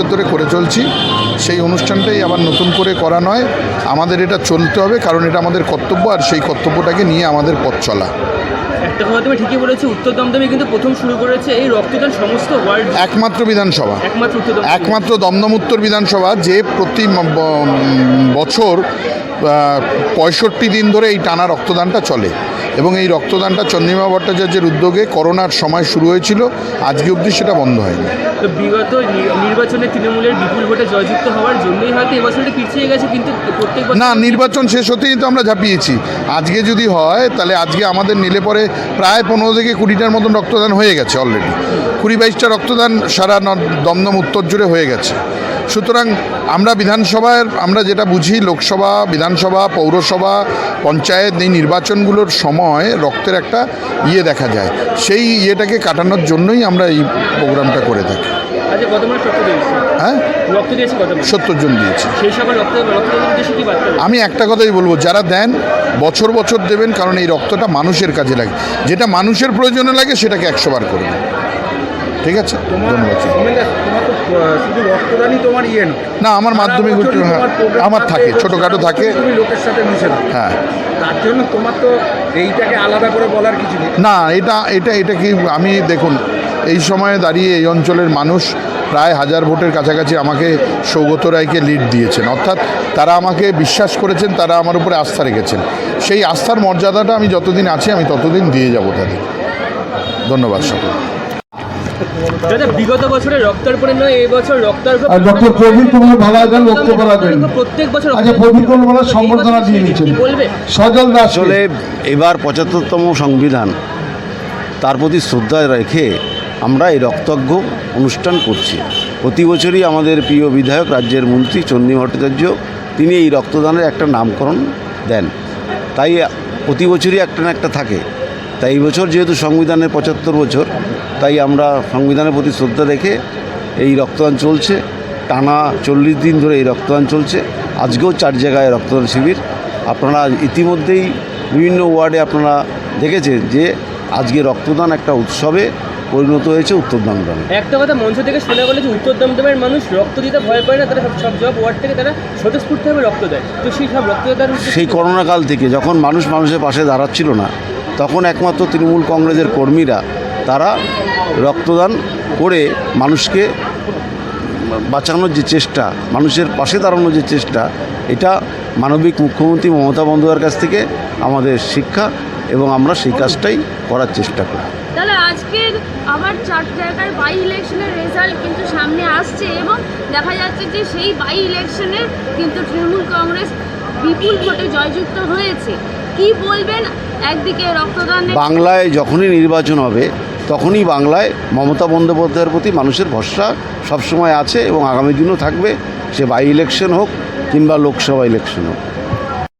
বছর ধরে করে চলছি। সেই অনুষ্ঠানটাই আবার নতুন করে করা নয়। আমাদের এটা চলতে হবে কারণ এটা আমাদের কর্তব্য আর সেই কর্তব্যটাকে নিয়ে আমাদের পথ চলা। একটা কথা তুমি ঠিকই বলেছ উত্তর দমদমে কিন্তু প্রথম শুরু করেছে এই রক্তদান সমস্ত ওয়ার্ল্ড একমাত্র বিধানসভা। একমাত্র দমদম। একমাত্র দমদম উত্তর বিধানসভা যে প্রতি বছর পঁয়ষট্টি দিন ধরে এই টানা রক্তদানটা চলে। এবং এই রক্তদানটা চন্দ্রিমা ভট্টাচার্যের উদ্যোগে করোনার সময় শুরু হয়েছিল। আজকে অবধি সেটা বন্ধ হয়নি। তো বিগত নির্বাচনে তৃণমূলের বিপুল ভোটে জয়যুক্ত হওয়ার জন্যই হয়তো এবছরটা পিছিয়ে গেছে কিন্তু প্রত্যেক না নির্বাচন শেষ হতেই তো আমরা ঝাঁপিয়েছি। আজকে যদি হয় তাহলে আজকে আমাদের নিলে পরে প্রায় পনেরো থেকে কুড়িটার মতন রক্তদান হয়ে গেছে অলরেডি কুড়ি বাইশটা রক্তদান সারা দমদম উত্তর জুড়ে হয়ে গেছে। সুতরাং আমরা বিধানসভার আমরা যেটা বুঝি লোকসভা বিধানসভা পৌরসভা পঞ্চায়েত এই নির্বাচনগুলোর সময় রক্তের একটা ইয়ে দেখা যায়। সেই ইয়েটাকে কাটানোর জন্যই আমরা এই প্রোগ্রামটা করে থাকি। আচ্ছা হ্যাঁ? সত্তর জন দিয়েছি? আমি একটা কথাই বলব যারা দেন বছর বছর দেবেন কারণ এই রক্তটা মানুষের কাজে লাগে। যেটা মানুষের প্রয়োজনে লাগে সেটাকে একশোবার করবেন ঠিক আছে? ধন্যবাদ। শুধু রক্তদানই তোমার ইয়ে না আমার মাধ্যমিক হ্যাঁ, আমার থাকে ছোটোখাটো থাকে। তুমি লোকের সাথে মিশে হ্যাঁ। তার জন্য তোমার তো এইটাকে আলাদা করে বলার কিছু নেই। না এটা এটা এটা কি আমি দেখুন এই সময়ে দাঁড়িয়ে এই অঞ্চলের মানুষ প্রায় হাজার ভোটের কাছাকাছি আমাকে সৌগত রায়কে লিড দিয়েছেন। অর্থাৎ তারা আমাকে বিশ্বাস করেছেন তারা আমার উপরে আস্থা রেখেছেন। সেই আস্থার মর্যাদাটা আমি যতদিন আছি আমি ততদিন দিয়ে যাব তাদের। ধন্যবাদ সকল দাদা বিগত বছরে নয় এই বছর রক্তার্পণ আর ডক্টর প্রবীর কুমার বক্তব্য রাখবেন প্রত্যেক বছর আচ্ছা প্রবীর কুমার ভালা সম্বর্ধনা দিয়ে নিচ্ছেন বলবে? সজল দাস আসলে এবার পঁচাত্তরতম সংবিধান তার প্রতি শ্রদ্ধা রেখে আমরা এই রক্তজ্ঞ অনুষ্ঠান করছি। প্রতি বছরই আমাদের প্রিয় বিধায়ক রাজ্যের মন্ত্রী চন্ডী ভট্টাচার্য তিনি এই রক্তদানের একটা নামকরণ দেন। তাই প্রতি বছরই একটা না একটা থাকে। তাই এই বছর যেহেতু সংবিধানের পঁচাত্তর বছর তাই আমরা সংবিধানের প্রতি শ্রদ্ধা রেখে এই রক্তদান চলছে। টানা চল্লিশ দিন ধরে এই রক্তদান চলছে। আজকেও চার জায়গায় রক্তদান শিবির। আপনারা ইতিমধ্যেই বিভিন্ন ওয়ার্ডে আপনারা দেখেছেন যে আজকে রক্তদান একটা উৎসবে পরিণত হয়েছে উত্তর দমদমে একটা কথা মঞ্চ থেকে শোনা গেলো যে উত্তর দমদমের মানুষ রক্ত দিতে ভয় পায় না তারা সব সব জব ওয়ার্ড থেকে তারা স্বতঃস্ফূর্তভাবে রক্ত দেয়। তো সেই সব রক্তদাতার সেই করোনা কাল থেকে যখন মানুষ মানুষের পাশে দাঁড়াচ্ছিল না তখন একমাত্র তৃণমূল কংগ্রেসের কর্মীরা তারা রক্তদান করে মানুষকে বাঁচানোর যে চেষ্টা মানুষের পাশে দাঁড়ানোর যে চেষ্টা এটা মানবিক মুখ্যমন্ত্রী মমতা বন্দ্যোপাধ্যায়ের কাছ থেকে আমাদের শিক্ষা এবং আমরা সেই কাজটাই করার চেষ্টা করি। তাহলে আজকের আবার চার জায়গার বাই ইলেকশনের রেজাল্ট কিন্তু সামনে আসছে এবং দেখা যাচ্ছে যে সেই বাই ইলেকশনে কিন্তু তৃণমূল কংগ্রেস বিপুল ভোটে জয়যুক্ত হয়েছে। কি বলবেন একদিকে রক্তদান বাংলায় যখনই নির্বাচন হবে তখনই বাংলায় মমতা বন্দ্যোপাধ্যায়ের প্রতি মানুষের ভরসা সবসময় আছে এবং আগামী দিনও থাকবে। সে বাই ইলেকশন হোক কিংবা লোকসভা ইলেকশন হোক।